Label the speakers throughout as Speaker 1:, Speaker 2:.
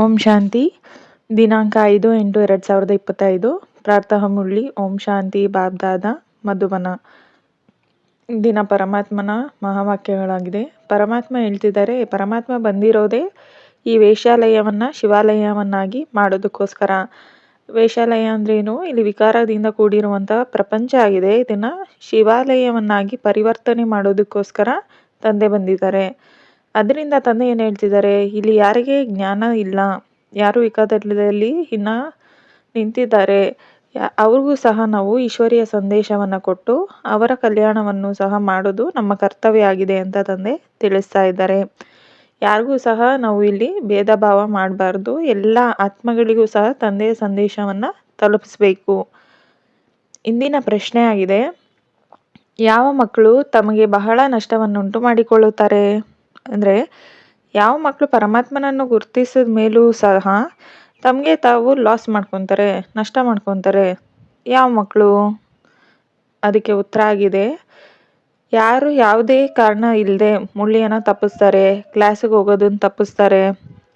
Speaker 1: ಓಂ ಶಾಂತಿ. ದಿನಾಂಕ ಐದು ಎಂಟು ಎರಡು ಸಾವಿರದ ಇಪ್ಪತ್ತೈದು. ಪ್ರಾತಃ ಮುಳ್ಳಿ ಓಂ ಶಾಂತಿ ಬಾಬ್ದಾದ ಮಧುಬನ. ದಿನ ಪರಮಾತ್ಮನ ಮಹಾವಾಕ್ಯಗಳಾಗಿದೆ. ಪರಮಾತ್ಮ ಹೇಳ್ತಿದ್ದಾರೆ, ಪರಮಾತ್ಮ ಬಂದಿರೋದೇ ಈ ವೇಷಾಲಯವನ್ನು ಶಿವಾಲಯವನ್ನಾಗಿ ಮಾಡೋದಕ್ಕೋಸ್ಕರ. ವೇಷಾಲಯ ಅಂದ್ರೇನು ಇಲ್ಲಿ ವಿಕಾರದಿಂದ ಕೂಡಿರುವಂಥ ಪ್ರಪಂಚ ಆಗಿದೆ. ಇದನ್ನು ಶಿವಾಲಯವನ್ನಾಗಿ ಪರಿವರ್ತನೆ ಮಾಡೋದಕ್ಕೋಸ್ಕರ ತಂದೆ ಬಂದಿದ್ದಾರೆ. ಅದರಿಂದ ತಂದೆ ಏನು ಹೇಳ್ತಿದ್ದಾರೆ ಇಲ್ಲಿ ಯಾರಿಗೆ ಜ್ಞಾನ ಇಲ್ಲ. ಯಾರು ಏಕಾದಲ್ಲಿ ಇನ್ನು ನಿಂತಿದ್ದಾರೆ. ಅವ್ರಿಗೂ ಸಹ ನಾವು ಈಶ್ವರಿಯ ಸಂದೇಶವನ್ನು ಕೊಟ್ಟು ಅವರ ಕಲ್ಯಾಣವನ್ನು ಸಹ ಮಾಡೋದು ನಮ್ಮ ಕರ್ತವ್ಯ ಆಗಿದೆ ಅಂತ ತಂದೆ ತಿಳಿಸ್ತಾ ಇದ್ದಾರೆ. ಯಾರಿಗೂ ಸಹ ನಾವು ಇಲ್ಲಿ ಭೇದ ಭಾವ ಮಾಡಬಾರ್ದು. ಎಲ್ಲ ಆತ್ಮಗಳಿಗೂ ಸಹ ತಂದೆಯ ಸಂದೇಶವನ್ನು ತಲುಪಿಸ್ಬೇಕು. ಇಂದಿನ ಪ್ರಶ್ನೆ ಆಗಿದೆ, ಯಾವ ಮಕ್ಕಳು ತಮಗೆ ಬಹಳ ನಷ್ಟವನ್ನುಂಟು ಮಾಡಿಕೊಳ್ಳುತ್ತಾರೆ? ಅಂದರೆ ಯಾವ ಮಕ್ಕಳು ಪರಮಾತ್ಮನನ್ನು ಗುರುತಿಸಿದ ಮೇಲೂ ಸಹ ತಮಗೆ ತಾವು ಲಾಸ್ ಮಾಡ್ಕೊತಾರೆ, ನಷ್ಟ ಮಾಡ್ಕೊತಾರೆ. ಯಾವ ಮಕ್ಕಳು ಅದಕ್ಕೆ ಉತ್ತರ ಆಗಿದೆ. ಯಾರು ಯಾವುದೇ ಕಾರಣ ಇಲ್ಲದೆ ಮುಳ್ಳಿಯನ್ನು ತಪ್ಪಿಸ್ತಾರೆ ಕ್ಲಾಸಿಗೆ ಹೋಗೋದನ್ನು ತಪ್ಪಿಸ್ತಾರೆ.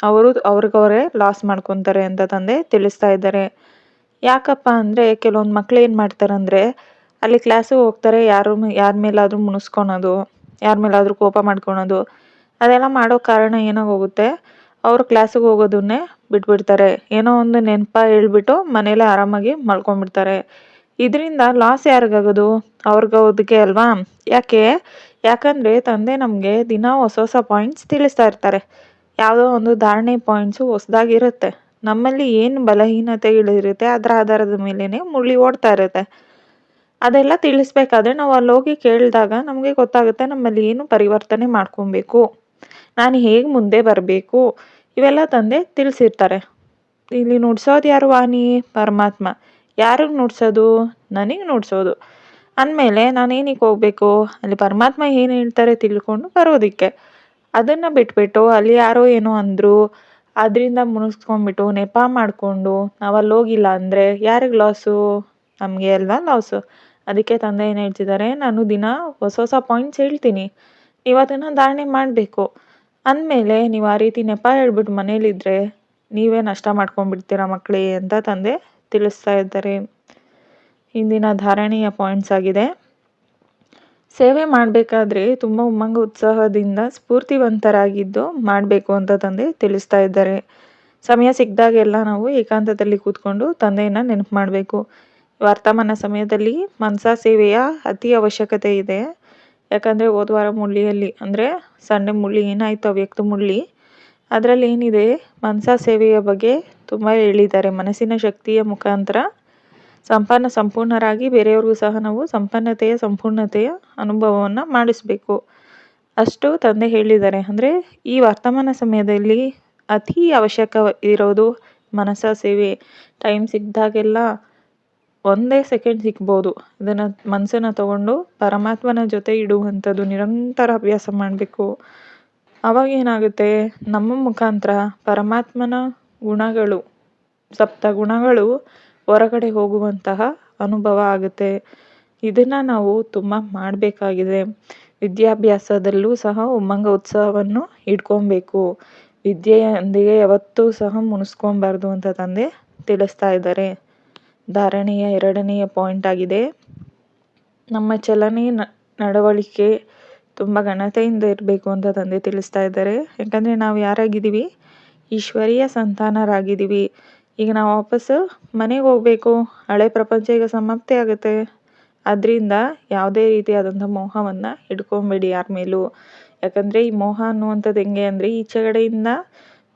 Speaker 1: ಅವರು ಅವ್ರಿಗವರೇ ಲಾಸ್ ಮಾಡ್ಕೊತಾರೆ ಅಂತ ತಂದೆ ತಿಳಿಸ್ತಾ ಇದ್ದಾರೆ. ಯಾಕಪ್ಪ ಅಂದರೆ ಕೆಲವೊಂದು ಮಕ್ಕಳು ಏನು ಮಾಡ್ತಾರೆ ಅಂದರೆ ಅಲ್ಲಿ ಕ್ಲಾಸಿಗೆ ಹೋಗ್ತಾರೆ, ಯಾರು ಯಾರ ಮೇಲಾದರೂ ಮುನಿಸ್ಕೊಳೋದು ಯಾರ ಮೇಲಾದರೂ ಕೋಪ ಮಾಡ್ಕೊಳೋದು. ಅದೆಲ್ಲ ಮಾಡೋ ಕಾರಣ ಏನಾಗೋಗುತ್ತೆ? ಅವರು ಕ್ಲಾಸಿಗೆ ಹೋಗೋದನ್ನೇ ಬಿಟ್ಬಿಡ್ತಾರೆ. ಏನೋ ಒಂದು ನೆನಪ ಹೇಳ್ಬಿಟ್ಟು ಮನೇಲೆ ಆರಾಮಾಗಿ ಮಲ್ಕೊಂಡ್ಬಿಡ್ತಾರೆ. ಇದರಿಂದ ಲಾಸ್ ಯಾರಿಗಾಗೋದು? ಅವ್ರಿಗೋದಕ್ಕೆ ಅಲ್ವಾ? ಯಾಕೆ? ಯಾಕಂದರೆ ತಂದೆ ನಮಗೆ ದಿನ ಹೊಸ ಹೊಸ ಪಾಯಿಂಟ್ಸ್ ತಿಳಿಸ್ತಾ ಇರ್ತಾರೆ. ಯಾವುದೋ ಒಂದು ಧಾರಣೆ ಪಾಯಿಂಟ್ಸು ಹೊಸದಾಗಿರುತ್ತೆ. ನಮ್ಮಲ್ಲಿ ಏನು ಬಲಹೀನತೆಗಳಿರುತ್ತೆ ಅದರ ಆಧಾರದ ಮೇಲೇ ಮುಳ್ಳಿ ಓಡ್ತಾ ಇರುತ್ತೆ. ಅದೆಲ್ಲ ತಿಳಿಸ್ಬೇಕಾದ್ರೆ ನಾವು ಅಲ್ಲಿ ಹೋಗಿ ಕೇಳಿದಾಗ ನಮಗೆ ಗೊತ್ತಾಗುತ್ತೆ ನಮ್ಮಲ್ಲಿ ಏನು ಪರಿವರ್ತನೆ ಮಾಡ್ಕೊಬೇಕು. ನಾನು ಹೇಗೆ ಮುಂದೆ ಬರಬೇಕು? ಇವೆಲ್ಲ ತಂದೆ ತಿಳಿಸಿರ್ತಾರೆ. ಇಲ್ಲಿ ನುಡ್ಸೋದು ಯಾರು ವಾಣಿ? ಪರಮಾತ್ಮ. ಯಾರಿಗೆ ನುಡ್ಸೋದು? ನನಗೆ ನುಡ್ಸೋದು. ಅಂದಮೇಲೆ ನಾನು ಏನಕ್ಕೆ ಹೋಗಬೇಕು? ಅಲ್ಲಿ ಪರಮಾತ್ಮ ಏನು ಹೇಳ್ತಾರೆ ತಿಳ್ಕೊಂಡು ಬರೋದಕ್ಕೆ. ಅದನ್ನು ಬಿಟ್ಬಿಟ್ಟು ಅಲ್ಲಿ ಯಾರೋ ಏನೋ ಅಂದರು, ಅದರಿಂದ ಮುನಿಸ್ಕೊಂಡ್ಬಿಟ್ಟು ನೆಪ ಮಾಡಿಕೊಂಡು ನಾವು ಅಲ್ಲಿ ಹೋಗಿಲ್ಲ ಅಂದರೆ ಯಾರಿಗೆ ಲಾಸು ನಮಗೆ ಅಲ್ವಾ ಲಾಸು ಅದಕ್ಕೆ ತಂದೆ ಏನು ಹೇಳ್ತಿದ್ದಾರೆ? ನಾನು ದಿನ ಹೊಸ ಹೊಸ ಪಾಯಿಂಟ್ಸ್ ಹೇಳ್ತೀನಿ. ನೀವು ಅದನ್ನು ಧಾರಣೆ ಮಾಡಬೇಕು? ಅಂದಮೇಲೆ ನೀವು ಆ ರೀತಿ ನೆಪ ಹೇಳ್ಬಿಟ್ಟು ಮನೇಲಿದ್ದರೆ ನೀವೇ ನಷ್ಟ ಮಾಡ್ಕೊಂಡ್ಬಿಡ್ತೀರ ಮಕ್ಕಳೇ ಅಂತ ತಂದೆ ತಿಳಿಸ್ತಾ ಇದ್ದಾರೆ. ಇಂದಿನ ಧಾರಣೆಯ ಪಾಯಿಂಟ್ಸ್ ಆಗಿದೆ. ಸೇವೆ ಮಾಡಬೇಕಾದ್ರೆ ತುಂಬ ಉಮ್ಮಂಗ ಉತ್ಸಾಹದಿಂದ ಸ್ಫೂರ್ತಿವಂತರಾಗಿದ್ದು ಮಾಡಬೇಕು ಅಂತ ತಂದೆ ತಿಳಿಸ್ತಾ ಇದ್ದಾರೆ. ಸಮಯ ಸಿಕ್ಕಿದಾಗೆಲ್ಲ ನಾವು ಏಕಾಂತದಲ್ಲಿ ಕೂತ್ಕೊಂಡು ತಂದೆಯನ್ನು ನೆನಪು ಮಾಡಬೇಕು. ವರ್ತಮಾನ ಸಮಯದಲ್ಲಿ ಮನಸಾ ಸೇವೆಯ ಅತಿ ಅವಶ್ಯಕತೆ ಇದೆ. ಯಾಕಂದರೆ ಹೋದ ವಾರ ಮುಳ್ಳಿಯಲ್ಲಿ, ಅಂದರೆ ಸಂಡೆ ಮುಳ್ಳಿ ಏನಾಯಿತು ಅವ್ಯಕ್ತ ಮುಳ್ಳಿ, ಅದರಲ್ಲಿ ಏನಿದೆ ಮನಸಾ ಸೇವೆಯ ಬಗ್ಗೆ ತುಂಬ ಹೇಳಿದ್ದಾರೆ. ಮನಸ್ಸಿನ ಶಕ್ತಿಯ ಮುಖಾಂತರ ಸಂಪನ್ನ ಸಂಪೂರ್ಣರಾಗಿ ಬೇರೆಯವ್ರಿಗೂ ಸಹ ನಾವು ಸಂಪನ್ನತೆಯ ಸಂಪೂರ್ಣತೆಯ ಅನುಭವವನ್ನು ಮಾಡಿಸಬೇಕು. ಅಷ್ಟು ತಂದೆ ಹೇಳಿದ್ದಾರೆ. ಅಂದರೆ ಈ ವರ್ತಮಾನ ಸಮಯದಲ್ಲಿ ಅತಿ ಅವಶ್ಯಕ ಇರೋದು ಮನಸ ಸೇವೆ. ಟೈಮ್ ಸಿಕ್ಕಿದಾಗೆಲ್ಲ ಒಂದೇ ಸೆಕೆಂಡ್ ಸಿಕ್ಬೋದು ಇದನ್ನು ಮನಸ್ಸನ್ನು ತಗೊಂಡು ಪರಮಾತ್ಮನ ಜೊತೆ ಇಡುವಂಥದ್ದು ನಿರಂತರ ಅಭ್ಯಾಸ ಮಾಡಬೇಕು. ಆವಾಗ ಏನಾಗುತ್ತೆ? ನಮ್ಮ ಮುಖಾಂತರ ಪರಮಾತ್ಮನ ಗುಣಗಳು, ಸಪ್ತ ಗುಣಗಳು ಹೊರಗಡೆ ಹೋಗುವಂತಹ ಅನುಭವ ಆಗುತ್ತೆ. ಇದನ್ನು ನಾವು ತುಂಬ ಮಾಡಬೇಕಾಗಿದೆ. ವಿದ್ಯಾಭ್ಯಾಸದಲ್ಲೂ ಸಹ ಉಮ್ಮಂಗ ಉತ್ಸವವನ್ನು ಇಟ್ಕೊಬೇಕು. ವಿದ್ಯೆಯೊಂದಿಗೆ ಯಾವತ್ತೂ ಸಹ ಮುನಿಸ್ಕೊಬಾರ್ದು ಅಂತ ತಂದೆ ತಿಳಿಸ್ತಾ ಇದ್ದಾರೆ. ಧಾರಣೆಯ ಎರಡನೆಯ ಪಾಯಿಂಟ್ ಆಗಿದೆ. ನಮ್ಮ ಚಲನೆ ನಡವಳಿಕೆ ತುಂಬ ಘನತೆಯಿಂದ ಇರಬೇಕು ಅಂತ ತಂದೆ ತಿಳಿಸ್ತಾ ಇದ್ದಾರೆ. ಯಾಕಂದರೆ ನಾವು ಯಾರಾಗಿದ್ದೀವಿ? ಈಶ್ವರೀಯ ಸಂತಾನರಾಗಿದ್ದೀವಿ. ಈಗ ನಾವು ವಾಪಸ್ಸು ಮನೆಗೆ ಹೋಗಬೇಕು. ಹಳೆ ಪ್ರಪಂಚ ಈಗ ಸಮಾಪ್ತಿ ಆಗುತ್ತೆ. ಅದರಿಂದ ಯಾವುದೇ ರೀತಿಯಾದಂಥ ಮೋಹವನ್ನು ಇಟ್ಕೊಬೇಡಿ ಯಾರ ಮೇಲೂ. ಯಾಕಂದರೆ ಈ ಮೋಹ ಅನ್ನುವಂಥದ್ದು ಹೆಂಗೆ ಅಂದರೆ ಈಚೆಗಡೆಯಿಂದ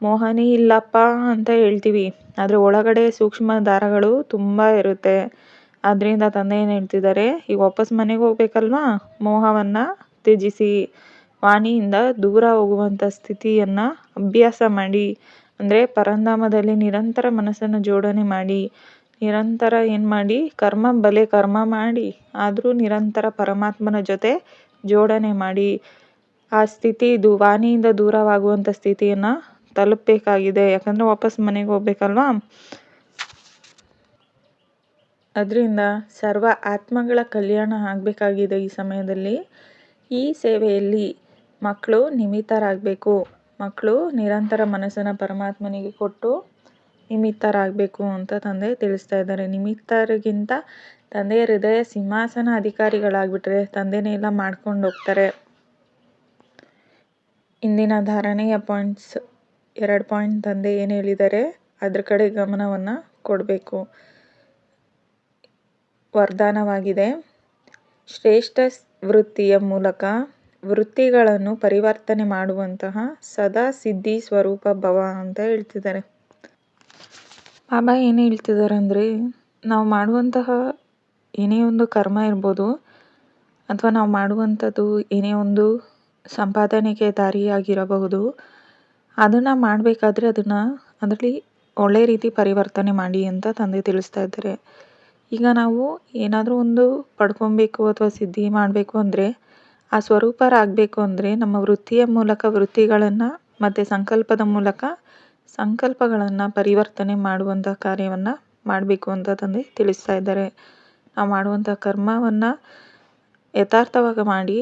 Speaker 1: ಮೋಹನೇ ಇಲ್ಲಪ್ಪ ಅಂತ ಹೇಳ್ತೀವಿ. ಆದರೆ ಒಳಗಡೆ ಸೂಕ್ಷ್ಮ ದಾರಗಳು ತುಂಬ ಇರುತ್ತೆ. ಅದರಿಂದ ತಂದೆ ಏನು ಹೇಳ್ತಿದ್ದಾರೆ ಈಗ ವಾಪಸ್ ಮನೆಗೆ ಹೋಗ್ಬೇಕಲ್ವಾ? ಮೋಹವನ್ನು ತ್ಯಜಿಸಿ, ವಾಣಿಯಿಂದ ದೂರ ಹೋಗುವಂಥ ಸ್ಥಿತಿಯನ್ನು ಅಭ್ಯಾಸ ಮಾಡಿ, ಅಂದರೆ ಪರಂಧಾಮದಲ್ಲಿ ನಿರಂತರ ಮನಸ್ಸನ್ನು ಜೋಡಣೆ ಮಾಡಿ, ನಿರಂತರ ಏನು ಮಾಡಿ, ಕರ್ಮ ಬಲೆ ಕರ್ಮ ಮಾಡಿ, ಆದರೂ ನಿರಂತರ ಪರಮಾತ್ಮನ ಜೊತೆ ಜೋಡಣೆ ಮಾಡಿ, ಆ ಸ್ಥಿತಿ ಇದು ವಾಣಿಯಿಂದ ದೂರವಾಗುವಂಥ ಸ್ಥಿತಿಯನ್ನು ತಲುಪಬೇಕಾಗಿದೆ. ಯಾಕಂದರೆ ವಾಪಸ್ ಮನೆಗೆ ಹೋಗ್ಬೇಕಲ್ವಾ? ಅದರಿಂದ ಸರ್ವ ಆತ್ಮಗಳ ಕಲ್ಯಾಣ ಆಗಬೇಕಾಗಿದೆ ಈ ಸಮಯದಲ್ಲಿ. ಈ ಸೇವೆಯಲ್ಲಿ ಮಕ್ಕಳು ನಿಮಿತ್ತರಾಗಬೇಕು. ಮಕ್ಕಳು ನಿರಂತರ ಮನಸ್ಸನ್ನು ಪರಮಾತ್ಮನಿಗೆ ಕೊಟ್ಟು ನಿಮಿತ್ತರಾಗಬೇಕು ಅಂತ ತಂದೆ ತಿಳಿಸ್ತಾ ಇದ್ದಾರೆ. ನಿಮಿತ್ತರಿಗಿಂತ ತಂದೆಯ ಹೃದಯ ಸಿಂಹಾಸನ ಅಧಿಕಾರಿಗಳಾಗ್ಬಿಟ್ರೆ ತಂದೆನೇ ಎಲ್ಲ ಮಾಡ್ಕೊಂಡು ಹೋಗ್ತಾರೆ. ಇಂದಿನ ಧಾರಣೆಯ ಪಾಯಿಂಟ್ಸ್ ಎರಡು ಪಾಯಿಂಟ್ ತಂದೆ ಏನು ಹೇಳಿದ್ದಾರೆ, ಅದ್ರ ಕಡೆ ಗಮನವನ್ನು ಕೊಡಬೇಕು. ವರದಾನವಾಗಿದೆ. ಶ್ರೇಷ್ಠ ವೃತ್ತಿಯ ಮೂಲಕ ವೃತ್ತಿಗಳನ್ನು ಪರಿವರ್ತನೆ ಮಾಡುವಂತಹ ಸದಾ ಸಿದ್ಧಿ ಸ್ವರೂಪ ಭವ ಅಂತ ಹೇಳ್ತಿದ್ದಾರೆ. ಬಾಬಾ ಏನು ಹೇಳ್ತಿದ್ದಾರೆ ಅಂದರೆ, ನಾವು ಮಾಡುವಂತಹ ಏನೇ ಒಂದು ಕರ್ಮ ಇರ್ಬೋದು, ಅಥವಾ ನಾವು ಮಾಡುವಂಥದ್ದು ಏನೇ ಒಂದು ಸಂಪಾದನೆಗೆ ದಾರಿಯಾಗಿರಬಹುದು ಅದನ್ನು ಮಾಡಬೇಕಾದ್ರೆ ಅದನ್ನು ಅದರಲ್ಲಿ ಒಳ್ಳೆಯ ರೀತಿ ಪರಿವರ್ತನೆ ಮಾಡಿ ಅಂತ ತಂದೆ ತಿಳಿಸ್ತಾ ಇದ್ದಾರೆ. ಈಗ ನಾವು ಏನಾದರೂ ಒಂದು ಪಡ್ಕೊಬೇಕು ಅಥವಾ ಸಿದ್ಧಿ ಮಾಡಬೇಕು ಅಂದರೆ, ಆ ಸ್ವರೂಪರಾಗಬೇಕು ಅಂದರೆ ನಮ್ಮ ವೃತ್ತಿಯ ಮೂಲಕ ವೃತ್ತಿಗಳನ್ನು ಮತ್ತು ಸಂಕಲ್ಪದ ಮೂಲಕ ಸಂಕಲ್ಪಗಳನ್ನು ಪರಿವರ್ತನೆ ಮಾಡುವಂಥ ಕಾರ್ಯವನ್ನು ಮಾಡಬೇಕು ಅಂತ ತಂದೆ ತಿಳಿಸ್ತಾ ಇದ್ದಾರೆ. ನಾವು ಮಾಡುವಂಥ ಕರ್ಮವನ್ನು ಯಥಾರ್ಥವಾಗಿ ಮಾಡಿ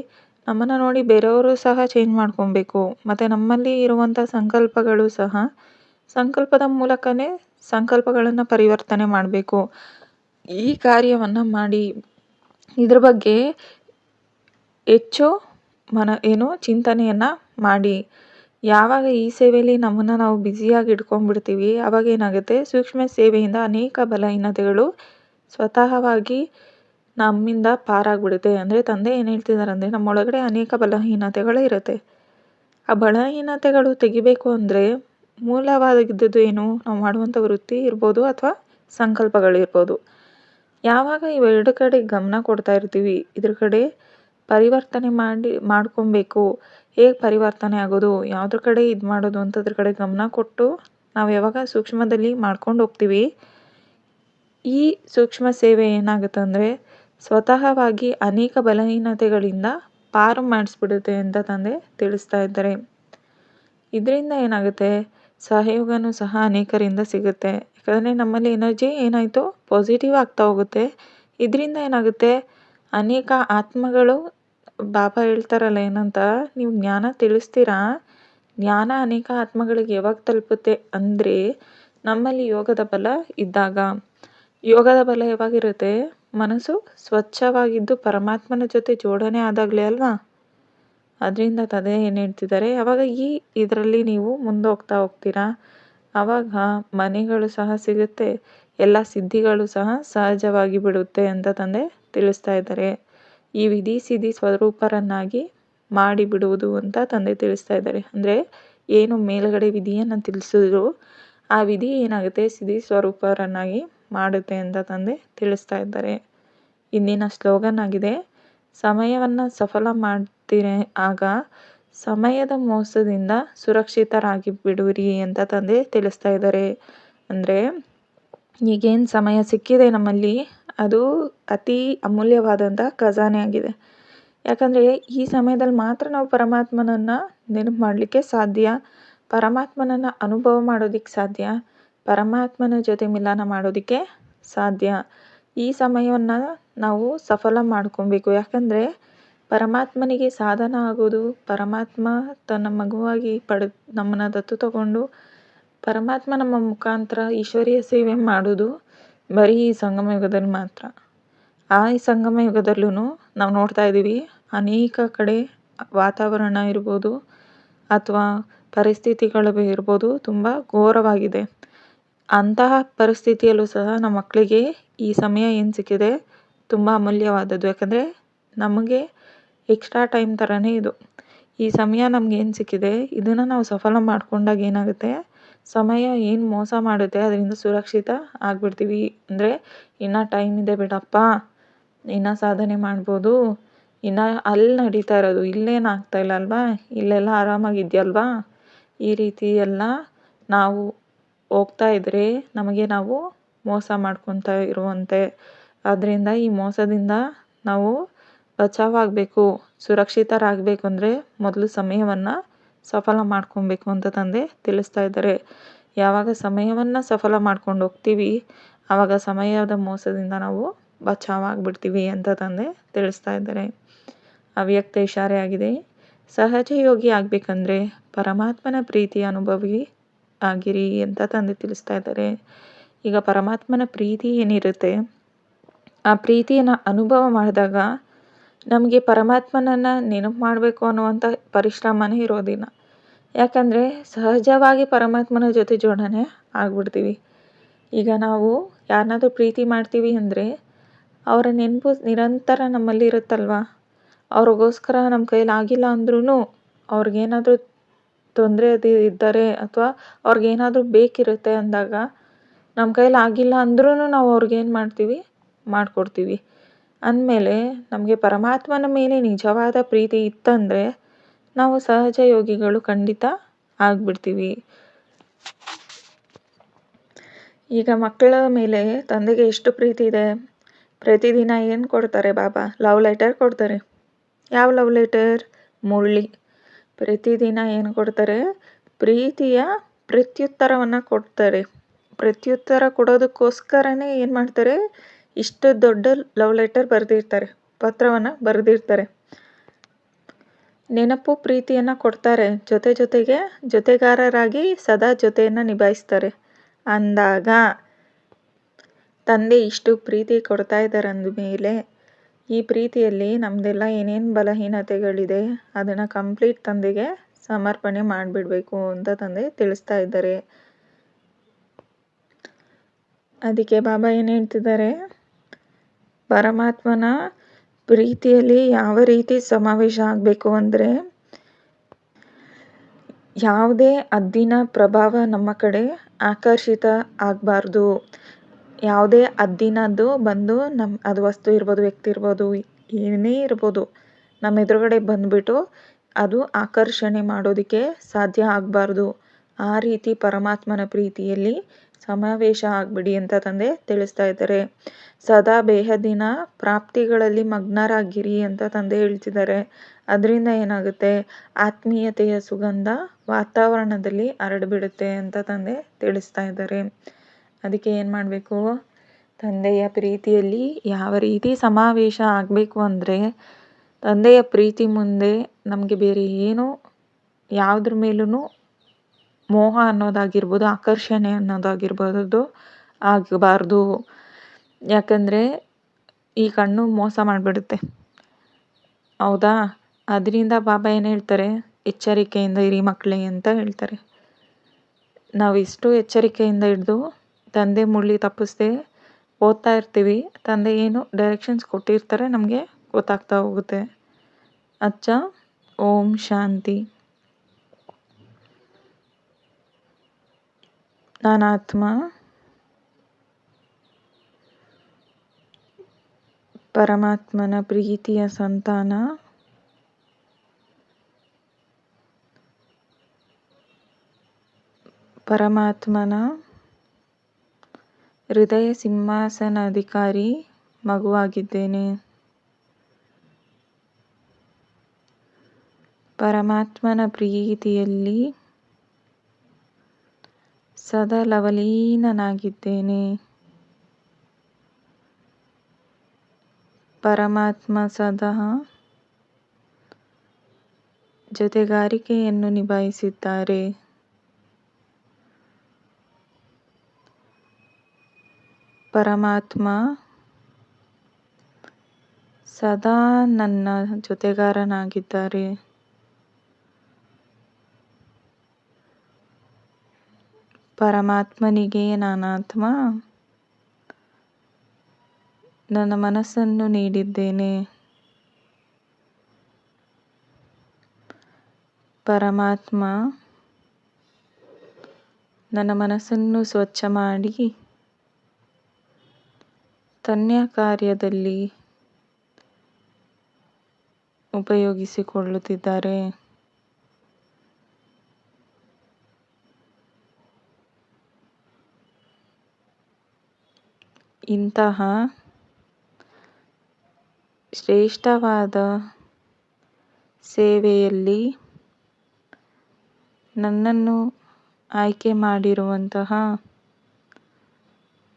Speaker 1: ನಮ್ಮನ್ನು ನೋಡಿ ಬೇರೆಯವರು ಸಹ ಚೇಂಜ್ ಮಾಡ್ಕೊಬೇಕು. ಮತ್ತು ನಮ್ಮಲ್ಲಿ ಇರುವಂಥ ಸಂಕಲ್ಪಗಳು ಸಹ ಸಂಕಲ್ಪದ ಮೂಲಕನೇ ಸಂಕಲ್ಪಗಳನ್ನು ಪರಿವರ್ತನೆ ಮಾಡಬೇಕು. ಈ ಕಾರ್ಯವನ್ನು ಮಾಡಿ ಇದ್ರ ಬಗ್ಗೆ ಹೆಚ್ಚು ಮನ, ಏನು ಚಿಂತನೆಯನ್ನು ಮಾಡಿ. ಯಾವಾಗ ಈ ಸೇವೆಯಲ್ಲಿ ನಮ್ಮನ್ನು ನಾವು ಬ್ಯುಸಿಯಾಗಿ ಇಟ್ಕೊಂಡ್ಬಿಡ್ತೀವಿ ಆವಾಗ ಏನಾಗುತ್ತೆ? ಸೂಕ್ಷ್ಮ ಸೇವೆಯಿಂದ ಅನೇಕ ಬಲಹೀನತೆಗಳು ಸ್ವತಃವಾಗಿ ನಮ್ಮಿಂದ ಪಾರಾಗ್ಬಿಡುತ್ತೆ. ಅಂದರೆ ತಂದೆ ಏನು ಹೇಳ್ತಿದ್ದಾರೆ ಅಂದರೆ ನಮ್ಮೊಳಗಡೆ ಅನೇಕ ಬಲಹೀನತೆಗಳು ಇರುತ್ತೆ. ಆ ಬಲಹೀನತೆಗಳು ತೆಗಿಬೇಕು ಅಂದರೆ ಮೂಲವಾಗಿದ್ದದ್ದು ಏನು? ನಾವು ಮಾಡುವಂಥ ವೃತ್ತಿ ಇರ್ಬೋದು ಅಥವಾ ಸಂಕಲ್ಪಗಳಿರ್ಬೋದು ಯಾವಾಗ ಇವೆರಡು ಕಡೆ ಗಮನ ಕೊಡ್ತಾ ಇರ್ತೀವಿ, ಇದ್ರ ಕಡೆ ಪರಿವರ್ತನೆ ಮಾಡಿ, ಮಾಡ್ಕೊಬೇಕು, ಹೇಗೆ ಪರಿವರ್ತನೆ ಆಗೋದು, ಯಾವುದ್ರ ಕಡೆ ಇದು ಮಾಡೋದು ಅಂತ ಅದ್ರ ಕಡೆ ಗಮನ ಕೊಟ್ಟು ನಾವು ಯಾವಾಗ ಸೂಕ್ಷ್ಮದಲ್ಲಿ ಮಾಡ್ಕೊಂಡು ಹೋಗ್ತೀವಿ, ಈ ಸೂಕ್ಷ್ಮ ಸೇವೆ ಏನಾಗುತ್ತೆ ಅಂದರೆ ಸ್ವತಃವಾಗಿ ಅನೇಕ ಬಲಹೀನತೆಗಳಿಂದ ಪಾರು ಮಾಡಿಸ್ಬಿಡುತ್ತೆ ಅಂತ ತಂದೆ ತಿಳಿಸ್ತಾ ಇದ್ದಾರೆ. ಇದರಿಂದ ಏನಾಗುತ್ತೆ? ಸಹಯೋಗನೂ ಸಹ ಅನೇಕರಿಂದ ಸಿಗುತ್ತೆ. ಯಾಕಂದರೆ ನಮ್ಮಲ್ಲಿ ಎನರ್ಜಿ ಏನಾಯಿತು ಪಾಸಿಟಿವ್ ಆಗ್ತಾ ಹೋಗುತ್ತೆ. ಇದರಿಂದ ಏನಾಗುತ್ತೆ? ಅನೇಕ ಆತ್ಮಗಳು ಬಾಬಾ ಹೇಳ್ತಾರಲ್ಲ, ಏನಂತ? ನೀವು ಜ್ಞಾನ ತಿಳಿಸ್ತೀರಾ? ಜ್ಞಾನ ಅನೇಕ ಆತ್ಮಗಳಿಗೆ ಯಾವಾಗ ತಲುಪುತ್ತೆ ಅಂದರೆ ನಮ್ಮಲ್ಲಿ ಯೋಗದ ಬಲ ಇದ್ದಾಗ. ಯೋಗದ ಬಲ ಯಾವಾಗಿರುತ್ತೆ ಮನಸ್ಸು ಸ್ವಚ್ಛವಾಗಿದ್ದು ಪರಮಾತ್ಮನ ಜೊತೆ ಜೋಡಣೆ ಆದಾಗಲೇ ಅಲ್ವಾ? ಅದರಿಂದ ತದೆ ಏನು ಹೇಳ್ತಿದ್ದಾರೆ? ಆವಾಗ ಈ ಇದರಲ್ಲಿ ನೀವು ಮುಂದೋಗ್ತಾ ಹೋಗ್ತೀರಾ? ಆವಾಗ ಮನೆಗಳು ಸಹ ಸಿಗುತ್ತೆ, ಎಲ್ಲ ಸಿದ್ಧಿಗಳು ಸಹ ಸಹಜವಾಗಿ ಬಿಡುತ್ತೆ ಅಂತ ತಂದೆ ತಿಳಿಸ್ತಾ ಇದ್ದಾರೆ. ಈ ವಿಧಿ ಸಿದ್ಧಿ ಸ್ವರೂಪರನ್ನಾಗಿ ಮಾಡಿಬಿಡುವುದು ಅಂತ ತಂದೆ ತಿಳಿಸ್ತಾ ಇದ್ದಾರೆ. ಅಂದರೆ ಏನು ಮೇಲುಗಡೆ ವಿಧಿಯನ್ನು ತಿಳಿಸಿದ್ರು, ಆ ವಿಧಿ ಏನಾಗುತ್ತೆ? ಸಿದ್ಧಿ ಸ್ವರೂಪರನ್ನಾಗಿ ಮಾಡುತ್ತೆ ಅಂತ ತಂದೆ ತಿಳಿಸ್ತಾ ಇದ್ದಾರೆ. ಇಂದಿನ ಸ್ಲೋಗನ್ ಆಗಿದೆ, ಸಮಯವನ್ನು ಸಫಲ ಮಾಡ್ತೀರ, ಆಗ ಸಮಯದ ಮೋಸದಿಂದ ಸುರಕ್ಷಿತರಾಗಿ ಬಿಡುವಿರಿ ಅಂತ ತಂದೆ ತಿಳಿಸ್ತಾ ಇದ್ದಾರೆ. ಅಂದರೆ, ಈಗೇನು ಸಮಯ ಸಿಕ್ಕಿದೆ ನಮ್ಮಲ್ಲಿ, ಅದು ಅತಿ ಅಮೂಲ್ಯವಾದಂಥ ಖಜಾನೆ ಆಗಿದೆ. ಯಾಕಂದರೆ, ಈ ಸಮಯದಲ್ಲಿ ಮಾತ್ರ ನಾವು ಪರಮಾತ್ಮನನ್ನು ನೆನಪು ಮಾಡಲಿಕ್ಕೆ ಸಾಧ್ಯ, ಪರಮಾತ್ಮನನ್ನು ಅನುಭವ ಮಾಡೋದಕ್ಕೆ ಸಾಧ್ಯ ಪರಮಾತ್ಮನ ಜೊತೆ ಮಿಲನ ಮಾಡೋದಕ್ಕೆ ಸಾಧ್ಯ. ಈ ಸಮಯವನ್ನು ನಾವು ಸಫಲ ಮಾಡ್ಕೊಬೇಕು. ಯಾಕಂದರೆ ಪರಮಾತ್ಮನಿಗೆ ಸಾಧನ ಆಗೋದು, ಪರಮಾತ್ಮ ತನ್ನ ಮಗುವಾಗಿ ಪಡೆ, ನಮ್ಮನ್ನು ದತ್ತು ತಗೊಂಡು ಪರಮಾತ್ಮ ನಮ್ಮ ಮುಖಾಂತರ ಈಶ್ವರೀಯ ಸೇವೆ ಮಾಡೋದು ಬರೀ ಈ ಸಂಗಮ ಯುಗದಲ್ಲಿ ಮಾತ್ರ. ಆ ಈ ಸಂಗಮ ಯುಗದಲ್ಲೂ ನಾವು ನೋಡ್ತಾ ಇದ್ದೀವಿ, ಅನೇಕ ಕಡೆ ವಾತಾವರಣ ಇರ್ಬೋದು ಅಥವಾ ಪರಿಸ್ಥಿತಿಗಳು ಇರ್ಬೋದು ತುಂಬ ಘೋರವಾಗಿದೆ. ಅಂತಹ ಪರಿಸ್ಥಿತಿಯಲ್ಲೂ ಸಹ ನಮ್ಮ ಮಕ್ಕಳಿಗೆ ಈ ಸಮಯ ಏನು ಸಿಕ್ಕಿದೆ ತುಂಬ ಅಮೂಲ್ಯವಾದದ್ದು. ಯಾಕಂದರೆ ನಮಗೆ ಎಕ್ಸ್ಟ್ರಾ ಟೈಮ್ ಥರನೇ ಇದು. ಈ ಸಮಯ ನಮ್ಗೆ ಏನು ಸಿಕ್ಕಿದೆ, ಇದನ್ನು ನಾವು ಸಫಲ ಮಾಡಿಕೊಂಡಾಗ ಏನಾಗುತ್ತೆ? ಸಮಯ ಏನು ಮೋಸ ಮಾಡುತ್ತೆ, ಅದರಿಂದ ಸುರಕ್ಷಿತ ಆಗಿಬಿಡ್ತೀವಿ. ಅಂದರೆ ಇನ್ನೂ ಟೈಮ್ ಇದೆ ಬಿಡಪ್ಪ, ಇನ್ನೂ ಸಾಧನೆ ಮಾಡ್ಬೋದು, ಇನ್ನು ಅಲ್ಲಿ ನಡೀತಾ ಇರೋದು, ಇಲ್ಲೇನು ಆಗ್ತಾಯಿಲ್ಲ ಅಲ್ವಾ? ಇಲ್ಲೆಲ್ಲ ಆರಾಮಾಗಿದೆಯಲ್ವಾ? ಈ ರೀತಿ ಎಲ್ಲ ನಾವು ಹೋಗ್ತಾ ಇದ್ದರೆ ನಮಗೆ ನಾವು ಮೋಸ ಮಾಡ್ಕೊತಾ ಇರುವಂತೆ. ಆದ್ದರಿಂದ ಈ ಮೋಸದಿಂದ ನಾವು ಬಚಾವಾಗಬೇಕು, ಸುರಕ್ಷಿತರಾಗಬೇಕು ಅಂದರೆ ಮೊದಲು ಸಮಯವನ್ನು ಸಫಲ ಮಾಡ್ಕೊಬೇಕು ಅಂತ ತಂದೆ ತಿಳಿಸ್ತಾ ಇದ್ದಾರೆ. ಯಾವಾಗ ಸಮಯವನ್ನು ಸಫಲ ಮಾಡ್ಕೊಂಡು ಹೋಗ್ತೀವಿ ಆವಾಗ ಸಮಯದ ಮೋಸದಿಂದ ನಾವು ಬಚಾವಾಗ್ಬಿಡ್ತೀವಿ ಅಂತ ತಂದೆ ತಿಳಿಸ್ತಾ ಇದ್ದಾರೆ. ಅವ್ಯಕ್ತ ಇಶಾರೆ ಆಗಿದೆ. ಸಹಜ ಯೋಗಿ ಆಗಬೇಕಂದ್ರೆ ಪರಮಾತ್ಮನ ಪ್ರೀತಿ ಅನುಭವಿ ಆಗಿರಿ ಅಂತ ತಂದೆ ತಿಳಿಸ್ತಾ ಇದ್ದಾರೆ. ಈಗ ಪರಮಾತ್ಮನ ಪ್ರೀತಿ ಏನಿರುತ್ತೆ? ಆ ಪ್ರೀತಿಯನ್ನು ಅನುಭವ ಮಾಡಿದಾಗ ನಮಗೆ ಪರಮಾತ್ಮನನ್ನು ನೆನಪು ಮಾಡಬೇಕು ಅನ್ನುವಂಥ ಪರಿಶ್ರಮನೇ ಇರೋದಿಲ್ಲ. ಯಾಕಂದರೆ ಸಹಜವಾಗಿ ಪರಮಾತ್ಮನ ಜೊತೆ ಜೋಡಣೆ ಆಗ್ಬಿಡ್ತೀವಿ. ಈಗ ನಾವು ಯಾರನ್ನಾದರೂ ಪ್ರೀತಿ ಮಾಡ್ತೀವಿ ಅಂದರೆ ಅವರ ನೆನಪು ನಿರಂತರ ನಮ್ಮಲ್ಲಿ ಇರುತ್ತಲ್ವ? ಅವ್ರಿಗೋಸ್ಕರ ನಮ್ಮ ಕೈಲಿ ಆಗಿಲ್ಲ ಅಂದ್ರೂ ಅವ್ರಿಗೇನಾದ್ರೂ ತೊಂದರೆ ಅದು ಇದ್ದರೆ ಅಥವಾ ಅವ್ರಿಗೇನಾದ್ರೂ ಬೇಕಿರುತ್ತೆ ಅಂದಾಗ ನಮ್ಮ ಕೈಲಿ ಆಗಿಲ್ಲ ಅಂದ್ರೂ ನಾವು ಅವ್ರಿಗೇನು ಮಾಡ್ತೀವಿ? ಮಾಡಿಕೊಡ್ತೀವಿ. ಅಂದಮೇಲೆ ನಮಗೆ ಪರಮಾತ್ಮನ ಮೇಲೆ ನಿಜವಾದ ಪ್ರೀತಿ ಇತ್ತಂದರೆ ನಾವು ಸಹಜ ಯೋಗಿಗಳು ಖಂಡಿತ ಆಗಿಬಿಡ್ತೀವಿ. ಈಗ ಮಕ್ಕಳ ಮೇಲೆ ತಂದೆಗೆ ಎಷ್ಟು ಪ್ರೀತಿ ಇದೆ? ಪ್ರತಿದಿನ ಏನು ಕೊಡ್ತಾರೆ ಬಾಬಾ? ಲವ್ ಲೆಟರ್ ಕೊಡ್ತಾರೆ. ಯಾವ ಲವ್ ಲೆಟರ್? ಮುರಳಿ. ಪ್ರತಿದಿನ ಏನು ಕೊಡ್ತಾರೆ? ಪ್ರೀತಿಯ ಪ್ರತ್ಯುತ್ತರವನ್ನು ಕೊಡ್ತಾರೆ. ಪ್ರತ್ಯುತ್ತರ ಕೊಡೋದಕ್ಕೋಸ್ಕರನೇ ಏನು ಮಾಡ್ತಾರೆ? ಇಷ್ಟು ದೊಡ್ಡ ಲವ್ ಲೆಟರ್ ಬರೆದಿರ್ತಾರೆ. ಪತ್ರವನ್ನು ಬರೆದಿರ್ತಾರೆ. ನೆನಪು ಪ್ರೀತಿಯನ್ನು ಕೊಡ್ತಾರೆ. ಜೊತೆ ಜೊತೆಗೆ ಜೊತೆಗಾರರಾಗಿ ಸದಾ ಜೊತೆಯನ್ನು ನಿಭಾಯಿಸ್ತಾರೆ. ಅಂದಾಗ, ತಂದೆ ಇಷ್ಟು ಪ್ರೀತಿ ಕೊಡ್ತಾ ಇದ್ದಾರೆ ಅಂದಮೇಲೆ ಈ ಪ್ರೀತಿಯಲ್ಲಿ ನಮ್ಮದೆಲ್ಲ ಏನೇನು ಬಲಹೀನತೆಗಳಿದೆ, ಅದನ್ನು ಕಂಪ್ಲೀಟ್ ತಂದೆಗೆ ಸಮರ್ಪಣೆ ಮಾಡಿಬಿಡಬೇಕು ಅಂತ ತಂದೆ ತಿಳಿಸ್ತಾ ಇದ್ದಾರೆ. ಅದಕ್ಕೆ ಬಾಬಾ ಏನು ಹೇಳ್ತಿದ್ದಾರೆ? ಪರಮಾತ್ಮನ ಪ್ರೀತಿಯಲ್ಲಿ ಯಾವ ರೀತಿ ಸಮಾವೇಶ ಆಗಬೇಕು ಅಂದರೆ, ಯಾವುದೇ ಅದ್ದಿನ ಪ್ರಭಾವ ನಮ್ಮ ಕಡೆ ಆಕರ್ಷಿತ ಆಗಬಾರ್ದು. ಯಾವುದೇ ಅದ್ದಿನದ್ದು ಬಂದು ನಮ್ಮ ಅದು ವಸ್ತು ಇರ್ಬೋದು, ವ್ಯಕ್ತಿ ಇರ್ಬೋದು, ಏನೇ ಇರ್ಬೋದು, ನಮ್ಮ ಎದುರುಗಡೆ ಬಂದುಬಿಟ್ಟು ಅದು ಆಕರ್ಷಣೆ ಮಾಡೋದಕ್ಕೆ ಸಾಧ್ಯ ಆಗಬಾರ್ದು. ಆ ರೀತಿ ಪರಮಾತ್ಮನ ಪ್ರೀತಿಯಲ್ಲಿ ಸಮಾವೇಶ ಆಗಬೇಡಿ ಅಂತ ತಂದೆ ತಿಳಿಸ್ತಾ ಇದ್ದಾರೆ. ಸದಾ ಬೇಹದಿನ ಪ್ರಾಪ್ತಿಗಳಲ್ಲಿ ಮಗ್ನರಾಗಿರಿ ಅಂತ ತಂದೆ ಹೇಳ್ತಿದ್ದಾರೆ. ಅದರಿಂದ ಏನಾಗುತ್ತೆ? ಆತ್ಮೀಯತೆಯ ಸುಗಂಧ ವಾತಾವರಣದಲ್ಲಿ ಹರಡ್ಬಿಡುತ್ತೆ ಅಂತ ತಂದೆ ತಿಳಿಸ್ತಾ ಇದ್ದಾರೆ. ಅದಕ್ಕೆ ಏನು ಮಾಡಬೇಕು? ತಂದೆಯ ಪ್ರೀತಿಯಲ್ಲಿ ಯಾವ ರೀತಿ ಸಮಾವೇಶ ಆಗಬೇಕು ಅಂದರೆ ತಂದೆಯ ಪ್ರೀತಿ ಮುಂದೆ ನಮಗೆ ಬೇರೆ ಏನು ಯಾವುದ್ರ ಮೇಲೂ ಮೋಹ ಅನ್ನೋದಾಗಿರ್ಬೋದು, ಆಕರ್ಷಣೆ ಅನ್ನೋದಾಗಿರ್ಬೋದು ಆಗಬಾರ್ದು. ಯಾಕಂದರೆ ಈ ಕಣ್ಣು ಮೋಸ ಮಾಡಿಬಿಡುತ್ತೆ. ಹೌದಾ? ಅದರಿಂದ ಬಾಬಾ ಏನು ಹೇಳ್ತಾರೆ? ಎಚ್ಚರಿಕೆಯಿಂದ ಇರಿ ಮಕ್ಕಳೇ ಅಂತ ಹೇಳ್ತಾರೆ. ನಾವು ಇಷ್ಟು ಎಚ್ಚರಿಕೆಯಿಂದ ಹಿಡಿದು ತಂದೆ ಮುಳ್ಳಿ ತಪ್ಪಿಸ್ದೆ ಓದ್ತಾ ಇರ್ತೀವಿ. ತಂದೆ ಏನು ಡೈರೆಕ್ಷನ್ಸ್ ಕೊಟ್ಟಿರ್ತಾರೆ ನಮಗೆ ಗೊತ್ತಾಗ್ತಾ ಹೋಗುತ್ತೆ. ಅಚ್ಚ, ಓಂ ಶಾಂತಿ. ನಾನಾತ್ಮ ಪರಮಾತ್ಮನ ಪ್ರೀತಿಯ ಸಂತಾನ. ಪರಮಾತ್ಮನ ಹೃದಯ ಸಿಂಹಾಸನಾಧಿಕಾರಿ ಮಗುವಾಗಿದ್ದೇನೆ. ಪರಮಾತ್ಮನ ಪ್ರೀತಿಯಲ್ಲಿ ಸದಾ ಲವಲೀನನಾಗಿದ್ದೇನೆ. ಪರಮಾತ್ಮ ಸದಾ ಜೊತೆಗಾರಿಕೆಯನ್ನು ನಿಭಾಯಿಸಿದ್ದಾರೆ. ಪರಮಾತ್ಮ ಸದಾ ನನ್ನ ಜೊತೆಗಾರನಾಗಿದ್ದಾರೆ. ಪರಮಾತ್ಮನಿಗೆ ನಾನಾತ್ಮ ನನ್ನ ಮನಸ್ಸನ್ನು ನೀಡಿದ್ದೇನೆ. ಪರಮಾತ್ಮ ನನ್ನ ಮನಸ್ಸನ್ನು ಸ್ವಚ್ಛ ಮಾಡಿ ತನ್ಯ ಕಾರ್ಯದಲ್ಲಿ ಉಪಯೋಗಿಸಿಕೊಳ್ಳುತ್ತಿದ್ದಾರೆ. ಇಂತಹ ಶ್ರೇಷ್ಠವಾದ ಸೇವೆಯಲ್ಲಿ ನನ್ನನ್ನು ಆಯ್ಕೆ ಮಾಡಿರುವಂತಹ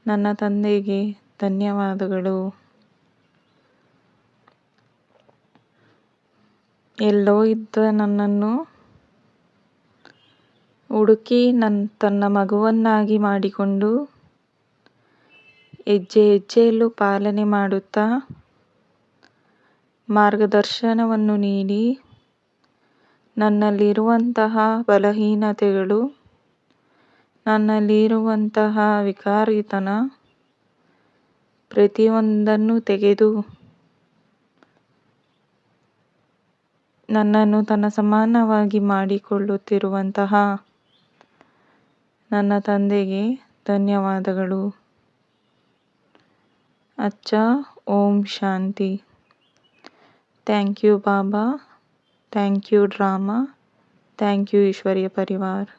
Speaker 1: ನನ್ನ ತಂದೆಗೆ ಧನ್ಯವಾದಗಳು. ಎಲ್ಲೋ ಇದ್ದ ನನ್ನನ್ನು ಹುಡುಕಿ ನನ್ನ ತನ್ನ ಮಗುವನ್ನಾಗಿ ಮಾಡಿಕೊಂಡು ಹೆಜ್ಜೆ ಹೆಜ್ಜೆಯಲ್ಲೂ ಪಾಲನೆ ಮಾಡುತ್ತಾ ಮಾರ್ಗದರ್ಶನವನ್ನು ನೀಡಿ ನನ್ನಲ್ಲಿರುವಂತಹ ಬಲಹೀನತೆಗಳು, ನನ್ನಲ್ಲಿರುವಂತಹ ವಿಕಾರಿತನ ಪ್ರತಿಯೊಂದನ್ನು ತೆಗೆದು ನನ್ನನ್ನು ತನ್ನ ಸಮಾನವಾಗಿ ಮಾಡಿಕೊಳ್ಳುತ್ತಿರುವಂತಹ ನನ್ನ ತಂದೆಗೆ ಧನ್ಯವಾದಗಳು. ಅಚ್ಚ, Om Shanti. Thank you Baba, thank you drama, thank you Ishwariya Parivar.